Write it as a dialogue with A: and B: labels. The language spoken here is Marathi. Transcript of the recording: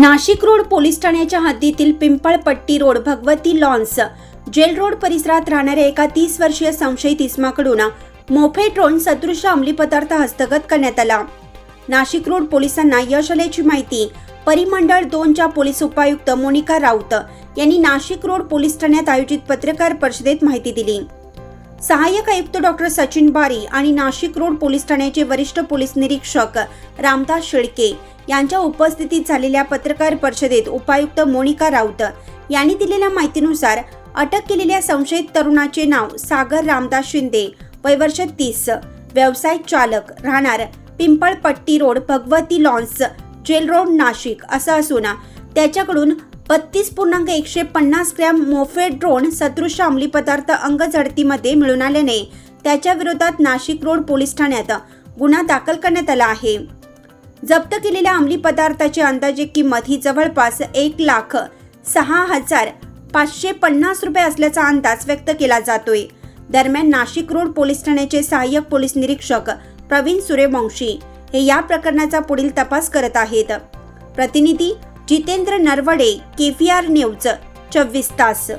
A: Nashik road police ठाण्याच्या हद्दीतील Pimpalpatti road Bhagwati lawns. Jail road परिसरात राहणाऱ्या एका तीस वर्षीय संशयित इस्माकडून मोफेट्रोन सदृश अंमली पदार्थ हस्तगत करण्यात आला. नाशिक रोड पोलिसांना यश आल्याची माहिती परिमंडळ दोनच्या पोलीस उपायुक्त मोनिका राऊत यांनी नाशिक रोड पोलीस ठाण्यात आयोजित पत्रकार परिषदेत माहिती दिली. सहाय्यक आयुक्त डॉक्टर सचिन बारी आणि नाशिक रोड पोलीस ठाण्याचे वरिष्ठ पोलीस निरीक्षक रामदास शेळके यांच्या उपस्थितीत झालेल्या पत्रकार परिषदेत उपायुक्त मोनिका राऊत यांनी दिलेल्या माहितीनुसार अटक केलेल्या संशयित तरुणाचे नाव सागर रामदास शिंदे वयवर्ष तीस व्यवसाय चालक राहणार Pimpalpatti road Bhagwati lawns jail road Nashik असं असून त्याच्याकडून बत्तीस पूर्णांक एकशे पन्नास ग्रॅम मोफेड ड्रोन सदृश अंमली पदार्थ अंगझडतीमध्ये मिळून आल्याने त्याच्या विरोधात नाशिक रोड पोलीस ठाण्यात गुन्हा दाखल करण्यात आला आहे. जप्त केलेल्या अंमली पदार्थाची अंदाजे किंमत ही जवळपास एक लाख सहा हजार पाचशे पन्नास रुपये असल्याचा अंदाज व्यक्त केला जातोय. दरम्यान नाशिक रोड पोलीस ठाण्याचे सहाय्यक पोलीस निरीक्षक प्रवीण सूर्यवंशी हे या प्रकरणाचा पुढील तपास करत आहेत. प्रतिनिधी जितेंद्र नरवडे केव्हीआर न्यूज चोवीस तास.